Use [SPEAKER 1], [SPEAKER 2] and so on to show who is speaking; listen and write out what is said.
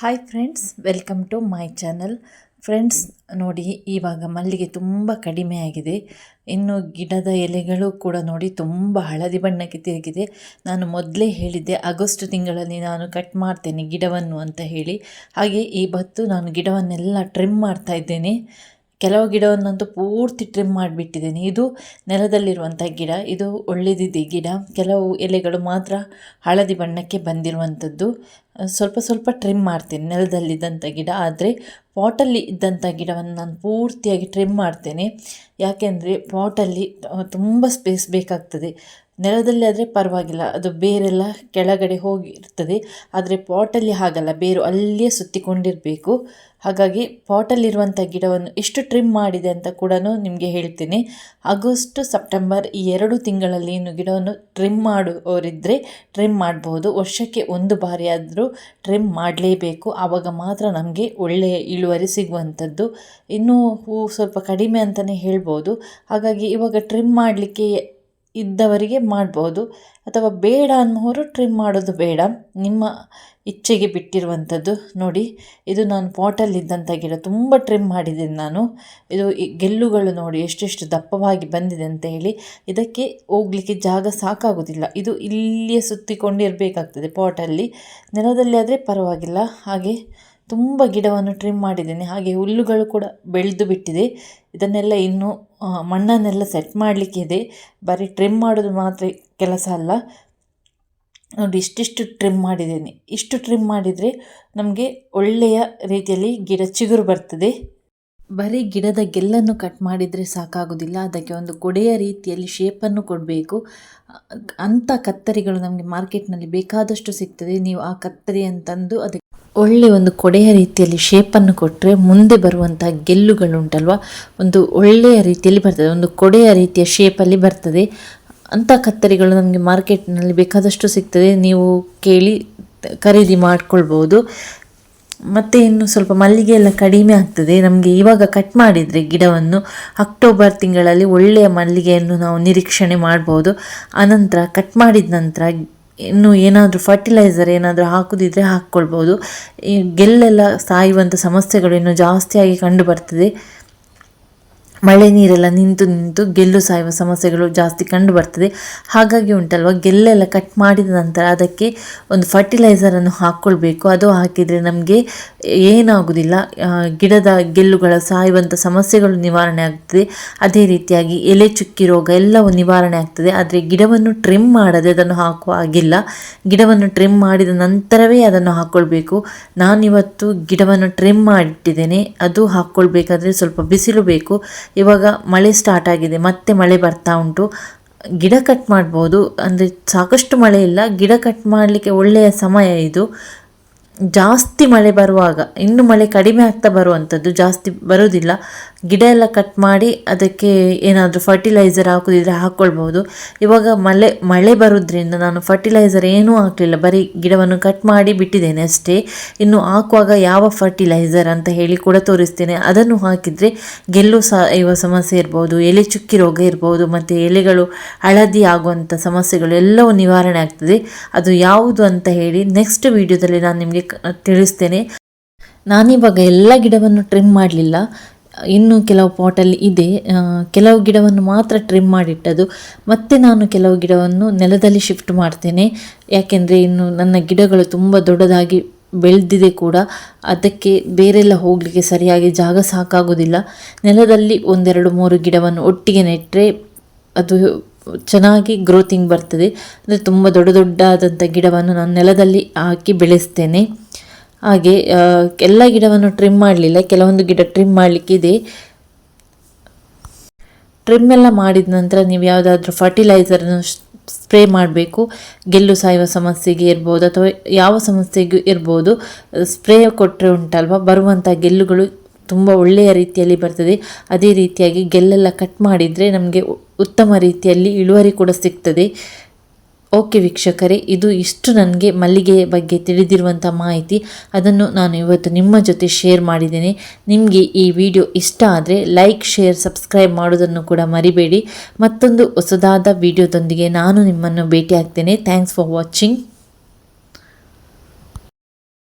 [SPEAKER 1] Hi friends welcome to my channel friends ನೋಡಿ, ಇವಾಗ ಮಲ್ಲಿಗೆ ತುಂಬ ಕಡಿಮೆ ಆಗಿದೆ. ಇನ್ನು ಗಿಡದ ಎಲೆಗಳು ಕೂಡ ನೋಡಿ ತುಂಬ ಹಳದಿ ಬಣ್ಣಕ್ಕೆ ತಿರುಗಿದೆ. ನಾನು ಮೊದಲೇ ಹೇಳಿದ್ದೆ, ಆಗಸ್ಟ್ ತಿಂಗಳಲ್ಲಿ ನಾನು ಕಟ್ ಮಾಡ್ತೇನೆ ಗಿಡವನ್ನು ಅಂತ ಹೇಳಿ. ಹಾಗೆ ಈ ಬತ್ತು ನಾನು ಗಿಡವನ್ನೆಲ್ಲ ಟ್ರಿಮ್ ಮಾಡ್ತಾ ಇದ್ದೇನೆ. ಕೆಲವು ಗಿಡವನ್ನಂತೂ ಪೂರ್ತಿ ಟ್ರಿಮ್ ಮಾಡಿಬಿಟ್ಟಿದ್ದೀನಿ. ಇದು ನೆಲದಲ್ಲಿರುವಂಥ ಗಿಡ, ಇದು ಒಳ್ಳೆದಿದೆ ಗಿಡ. ಕೆಲವು ಎಲೆಗಳು ಮಾತ್ರ ಹಳದಿ ಬಣ್ಣಕ್ಕೆ ಬಂದಿರುವಂಥದ್ದು. ಸ್ವಲ್ಪ ಸ್ವಲ್ಪ ಟ್ರಿಮ್ ಮಾಡ್ತೇನೆ ನೆಲದಲ್ಲಿದ್ದಂಥ ಗಿಡ. ಆದರೆ ಪಾಟಲ್ಲಿ ಇದ್ದಂಥ ಗಿಡವನ್ನು ನಾನು ಪೂರ್ತಿಯಾಗಿ ಟ್ರಿಮ್ ಮಾಡ್ತೇನೆ. ಯಾಕೆಂದರೆ ಪಾಟಲ್ಲಿ ತುಂಬ ಸ್ಪೇಸ್ ಬೇಕಾಗ್ತದೆ. ನೆಲದಲ್ಲಿ ಆದರೆ ಪರವಾಗಿಲ್ಲ. ಅದು ಬೇರೆಲ್ಲ ಕೆಳಗಡೆ ಹೋಗಿರ್ತದೆ ಆದರೆ ಪಾಟಲ್ಲಿ ಹಾಗಲ್ಲ. ಬೇರು ಅಲ್ಲಿಯೇ ಸುತ್ತಿಕೊಂಡಿರಬೇಕು. ಹಾಗಾಗಿ ಪಾಟಲ್ಲಿರುವಂಥ ಗಿಡವನ್ನು ಎಷ್ಟು ಟ್ರಿಮ್ ಮಾಡಿದೆ ಅಂತ ಕೂಡ ನಿಮಗೆ ಹೇಳ್ತೀನಿ. ಆಗಸ್ಟ್ ಸೆಪ್ಟೆಂಬರ್ ಈ ಎರಡು ತಿಂಗಳಲ್ಲಿ ಇನ್ನು ಗಿಡವನ್ನು ಟ್ರಿಮ್ ಮಾಡುವವರಿದ್ದರೆ ಟ್ರಿಮ್ ಮಾಡ್ಬೋದು ವರ್ಷಕ್ಕೆ ಒಂದು ಬಾರಿ ಆದರೂ ಟ್ರಿಮ್ ಮಾಡಲೇಬೇಕು. ಆವಾಗ ಮಾತ್ರ ನಮಗೆ ಒಳ್ಳೆಯ ಇಳುವರಿ ಸಿಗುವಂಥದ್ದು. ಇನ್ನೂ ಹೂ ಸ್ವಲ್ಪ ಕಡಿಮೆ ಅಂತಲೇ ಹೇಳ್ಬೋದು. ಹಾಗಾಗಿ ಇವಾಗ ಟ್ರಿಮ್ ಮಾಡಲಿಕ್ಕೆ ಇದ್ದವರಿಗೆ ಮಾಡ್ಬೋದು. ಅಥವಾ ಬೇಡ ಅನ್ನೋರು ಟ್ರಿಮ್ ಮಾಡೋದು ಬೇಡ. ನಿಮ್ಮ ಇಚ್ಛೆಗೆ ಬಿಟ್ಟಿರುವಂಥದ್ದು ನೋಡಿ, ಇದು ನಾನು ಪಾಟಲ್ಲಿದ್ದಂಥ ಗಿಡ ತುಂಬ ಟ್ರಿಮ್ ಮಾಡಿದ್ದೀನಿ ನಾನು. ಇದು ಗೆಲ್ಲುಗಳು ನೋಡಿ ಎಷ್ಟೆಷ್ಟು ದಪ್ಪವಾಗಿ ಬಂದಿದೆ ಅಂತ ಹೇಳಿ, ಇದಕ್ಕೆ ಹೋಗ್ಲಿಕ್ಕೆ ಜಾಗ ಸಾಕಾಗೋದಿಲ್ಲ. ಇದು ಇಲ್ಲಿಯೇ ಸುತ್ತಿಕೊಂಡಿರಬೇಕಾಗ್ತದೆ ಪಾಟಲ್ಲಿ. ನೆಲದಲ್ಲಿ ಆದರೆ ಪರವಾಗಿಲ್ಲ. ಹಾಗೆ ತುಂಬ ಗಿಡವನ್ನು ಟ್ರಿಮ್ ಮಾಡಿದ್ದೇನೆ. ಹಾಗೆ ಹುಲ್ಲುಗಳು ಕೂಡ ಬೆಳೆದು ಬಿಟ್ಟಿದೆ. ಇದನ್ನೆಲ್ಲ ಇನ್ನೂ ಮಣ್ಣನ್ನೆಲ್ಲ ಸೆಟ್ ಮಾಡಲಿಕ್ಕೆ ಇದೆ. ಬರೀ ಟ್ರಿಮ್ ಮಾಡೋದು ಮಾತ್ರ ಕೆಲಸ ಅಲ್ಲ. ನೋಡಿ, ಇಷ್ಟಿಷ್ಟು ಟ್ರಿಮ್ ಮಾಡಿದ್ದೇನೆ. ಇಷ್ಟು ಟ್ರಿಮ್ ಮಾಡಿದರೆ ನಮಗೆ ಒಳ್ಳೆಯ ರೀತಿಯಲ್ಲಿ ಗಿಡ ಚಿಗುರು ಬರ್ತದೆ. ಬರೀ ಗಿಡದ ಗೆಲ್ಲನ್ನು ಕಟ್ ಮಾಡಿದರೆ ಸಾಕಾಗೋದಿಲ್ಲ. ಅದಕ್ಕೆ ಒಂದು ಕೊಡೆಯ ರೀತಿಯಲ್ಲಿ ಶೇಪನ್ನು ಕೊಡಬೇಕು. ಅಂಥ ಕತ್ತರಿಗಳು ನಮಗೆ ಮಾರ್ಕೆಟ್ನಲ್ಲಿ ಬೇಕಾದಷ್ಟು ಸಿಗ್ತದೆ. ನೀವು ಆ ಕತ್ತರಿಯನ್ನು ತಂದು ಅದಕ್ಕೆ ಒಳ್ಳೆ ಒಂದು ಕೊಡೆಯ ರೀತಿಯಲ್ಲಿ ಶೇಪನ್ನು ಕೊಟ್ಟರೆ ಮುಂದೆ ಬರುವಂಥ ಗೆಲ್ಲುಗಳುಂಟಲ್ವ? ಒಂದು ಒಳ್ಳೆಯ ರೀತಿಯಲ್ಲಿ ಬರ್ತದೆ, ಒಂದು ಕೊಡೆಯ ರೀತಿಯ ಶೇಪಲ್ಲಿ ಬರ್ತದೆ. ಅಂಥ ಕತ್ತರಿಗಳು ನಮಗೆ ಮಾರ್ಕೆಟ್ನಲ್ಲಿ ಬೇಕಾದಷ್ಟು ಸಿಗ್ತದೆ. ನೀವು ಕೇಳಿ ಖರೀದಿ ಮಾಡಿಕೊಳ್ಬೋದು. ಮತ್ತು ಇನ್ನು ಸ್ವಲ್ಪ ಮಲ್ಲಿಗೆ ಎಲ್ಲ ಕಡಿಮೆ ಆಗ್ತದೆ. ನಮಗೆ ಇವಾಗ ಕಟ್ ಮಾಡಿದರೆ ಗಿಡವನ್ನು ಅಕ್ಟೋಬರ್ ತಿಂಗಳಲ್ಲಿ ಒಳ್ಳೆಯ ಮಲ್ಲಿಗೆಯನ್ನು ನಾವು ನಿರೀಕ್ಷಣೆ ಮಾಡ್ಬೋದು. ಆನಂತರ ಕಟ್ ಮಾಡಿದ ನಂತರ ಇನ್ನು ಏನಾದರೂ ಫರ್ಟಿಲೈಸರ್ ಏನಾದರೂ ಹಾಕೋದಿದ್ರೆ ಹಾಕ್ಕೊಳ್ಬೋದು ಈ ಗೆಲ್ಲೆಲ್ಲ ಸಾಯುವಂಥ ಸಮಸ್ಯೆಗಳು ಇನ್ನು ಜಾಸ್ತಿಯಾಗಿ ಕಂಡು ಬರ್ತದೆ. ಮಳೆ ನೀರೆಲ್ಲ ನಿಂತು ನಿಂತು ಗೆಲ್ಲು ಸಾಯುವ ಸಮಸ್ಯೆಗಳು ಜಾಸ್ತಿ ಕಂಡು ಬರ್ತದೆ. ಹಾಗಾಗಿ ಉಂಟಲ್ವ, ಗೆಲ್ಲೆಲ್ಲ ಕಟ್ ಮಾಡಿದ ನಂತರ ಅದಕ್ಕೆ ಒಂದು ಫರ್ಟಿಲೈಸರನ್ನು ಹಾಕ್ಕೊಳ್ಬೇಕು ಅದು ಹಾಕಿದರೆ ನಮಗೆ ಏನಾಗುವುದಿಲ್ಲ ಗಿಡದ ಗೆಲ್ಲುಗಳ ಸಾಯುವಂಥ ಸಮಸ್ಯೆಗಳು ನಿವಾರಣೆ ಆಗ್ತದೆ. ಅದೇ ರೀತಿಯಾಗಿ ಎಲೆ ಚುಕ್ಕಿ ರೋಗ ಎಲ್ಲವೂ ನಿವಾರಣೆ ಆಗ್ತದೆ. ಆದರೆ ಗಿಡವನ್ನು ಟ್ರಿಮ್ ಮಾಡದೆ ಅದನ್ನು ಹಾಕುವ ಆಗಿಲ್ಲ ಗಿಡವನ್ನು ಟ್ರಿಮ್ ಮಾಡಿದ ನಂತರವೇ ಅದನ್ನು ಹಾಕ್ಕೊಳ್ಬೇಕು ನಾನಿವತ್ತು ಗಿಡವನ್ನು ಟ್ರಿಮ್ ಮಾಡಿಟ್ಟಿದ್ದೇನೆ. ಅದು ಹಾಕ್ಕೊಳ್ಬೇಕಾದ್ರೆ ಸ್ವಲ್ಪ ಬಿಸಿಲು ಬೇಕು. ಇವಾಗ ಮಳೆ ಸ್ಟಾರ್ಟ್ ಆಗಿದೆ, ಮತ್ತೆ ಮಳೆ ಬರ್ತಾ ಉಂಟು. ಗಿಡ ಕಟ್ ಮಾಡ್ಬೋದು, ಅಂದರೆ ಸಾಕಷ್ಟು ಮಳೆ ಇಲ್ಲ. ಗಿಡ ಕಟ್ ಮಾಡಲಿಕ್ಕೆ ಒಳ್ಳೆಯ ಸಮಯ ಇದು. ಜಾಸ್ತಿ ಮಳೆ ಬರುವಾಗ, ಇನ್ನು ಮಳೆ ಕಡಿಮೆ ಆಗ್ತಾ ಬರುವಂಥದ್ದು ಜಾಸ್ತಿ ಬರೋದಿಲ್ಲ. ಗಿಡ ಎಲ್ಲ ಕಟ್ ಮಾಡಿ ಅದಕ್ಕೆ ಏನಾದರೂ ಫರ್ಟಿಲೈಸರ್ ಹಾಕೋದಿದ್ರೆ ಹಾಕ್ಕೊಳ್ಬೋದು ಇವಾಗ ಮಳೆ ಮಳೆ ಬರೋದ್ರಿಂದ ನಾನು ಫರ್ಟಿಲೈಸರ್ ಏನೂ ಹಾಕಲಿಲ್ಲ. ಬರೀ ಗಿಡವನ್ನು ಕಟ್ ಮಾಡಿ ಬಿಟ್ಟಿದ್ದೇನೆ ಅಷ್ಟೇ. ಇನ್ನು ಹಾಕುವಾಗ ಯಾವ ಫರ್ಟಿಲೈಸರ್ ಅಂತ ಹೇಳಿ ಕೂಡ ತೋರಿಸ್ತೇನೆ. ಅದನ್ನು ಹಾಕಿದರೆ ಗೆಲ್ಲು ಸಾಯುವ ಸಮಸ್ಯೆ ಇರ್ಬೋದು, ಎಲೆ ಚುಕ್ಕಿ ರೋಗ ಇರ್ಬೋದು, ಮತ್ತು ಎಲೆಗಳು ಹಳದಿ ಆಗುವಂಥ ಸಮಸ್ಯೆಗಳು ಎಲ್ಲವೂ ನಿವಾರಣೆ ಆಗ್ತದೆ. ಅದು ಯಾವುದು ಅಂತ ಹೇಳಿ ನೆಕ್ಸ್ಟ್ ವಿಡಿಯೋದಲ್ಲಿ ನಾನು ನಿಮಗೆ ತಿಳಿಸ್ತೇನೆ. ನಾನಿವಾಗ ಎಲ್ಲ ಗಿಡವನ್ನು ಟ್ರಿಮ್ ಮಾಡಲಿಲ್ಲ. ಇನ್ನು ಕೆಲವು ಪಾಟಲ್ಲಿ ಇದೆ. ಕೆಲವು ಗಿಡವನ್ನು ಮಾತ್ರ ಟ್ರಿಮ್ ಮಾಡಿಟ್ಟದು. ಮತ್ತೆ ನಾನು ಕೆಲವು ಗಿಡವನ್ನು ನೆಲದಲ್ಲಿ ಶಿಫ್ಟ್ ಮಾಡ್ತೇನೆ. ಯಾಕೆಂದರೆ ಇನ್ನು ನನ್ನ ಗಿಡಗಳು ತುಂಬ ದೊಡ್ಡದಾಗಿ ಬೆಳೆದಿದೆ ಕೂಡ. ಅದಕ್ಕೆ ಬೇರೆಲ್ಲ ಹೋಗಲಿಕ್ಕೆ ಸರಿಯಾಗಿ ಜಾಗ ಸಾಕಾಗೋದಿಲ್ಲ. ನೆಲದಲ್ಲಿ ಒಂದೆರಡು ಮೂರು ಗಿಡವನ್ನು ಒಟ್ಟಿಗೆ ನೆಟ್ಟರೆ ಅದು ಚೆನ್ನಾಗಿ ಗ್ರೋತಿಂಗ್ ಬರ್ತದೆ. ಅಂದರೆ ತುಂಬ ದೊಡ್ಡ ದೊಡ್ಡಾದಂಥ ಗಿಡವನ್ನು ನಾನು ನೆಲದಲ್ಲಿ ಹಾಕಿ ಬೆಳೆಸ್ತೇನೆ. ಹಾಗೆ ಎಲ್ಲ ಗಿಡವನ್ನು ಟ್ರಿಮ್ ಮಾಡಲಿಲ್ಲ. ಕೆಲವೊಂದು ಗಿಡ ಟ್ರಿಮ್ ಮಾಡಲಿಕ್ಕಿದೆ. ಟ್ರಿಮ್ ಎಲ್ಲ ಮಾಡಿದ ನಂತರ ನೀವು ಯಾವುದಾದ್ರೂ ಫರ್ಟಿಲೈಸರನ್ನು ಸ್ಪ್ರೇ ಮಾಡಬೇಕು. ಗೆಲ್ಲು ಸಾಯುವ ಸಮಸ್ಯೆಗೆ ಇರ್ಬೋದು ಅಥವಾ ಯಾವ ಸಮಸ್ಯೆಗೂ ಇರ್ಬೋದು. ಸ್ಪ್ರೇ ಕೊಟ್ಟರೆ ಉಂಟಲ್ವ? ಬರುವಂಥ ಗೆಲ್ಲುಗಳು ತುಂಬ ಒಳ್ಳೆಯ ರೀತಿಯಲ್ಲಿ ಬರ್ತದೆ. ಅದೇ ರೀತಿಯಾಗಿ ಗೆಲ್ಲೆಲ್ಲ ಕಟ್ ಮಾಡಿದರೆ ನಮಗೆ ಉತ್ತಮ ರೀತಿಯಲ್ಲಿ ಇಳುವರಿ ಕೂಡ ಸಿಗ್ತದೆ. ಓಕೆ ವೀಕ್ಷಕರೇ, ಇದು ಇಷ್ಟು ನನಗೆ ಮಲ್ಲಿಗೆಯ ಬಗ್ಗೆ ತಿಳಿದಿರುವಂಥ ಮಾಹಿತಿ. ಅದನ್ನು ನಾನು ಇವತ್ತು ನಿಮ್ಮ ಜೊತೆ ಶೇರ್ ಮಾಡಿದ್ದೇನೆ. ನಿಮಗೆ ಈ ವಿಡಿಯೋ ಇಷ್ಟ ಆದರೆ ಲೈಕ್, ಶೇರ್, ಸಬ್ಸ್ಕ್ರೈಬ್ ಮಾಡೋದನ್ನು ಕೂಡ ಮರಿಬೇಡಿ. ಮತ್ತೊಂದು ಹೊಸದಾದ ವಿಡಿಯೋದೊಂದಿಗೆ ನಾನು ನಿಮ್ಮನ್ನು ಭೇಟಿ ಆಗ್ತೇನೆ ಥ್ಯಾಂಕ್ಸ್ ಫಾರ್ ವಾಚಿಂಗ್.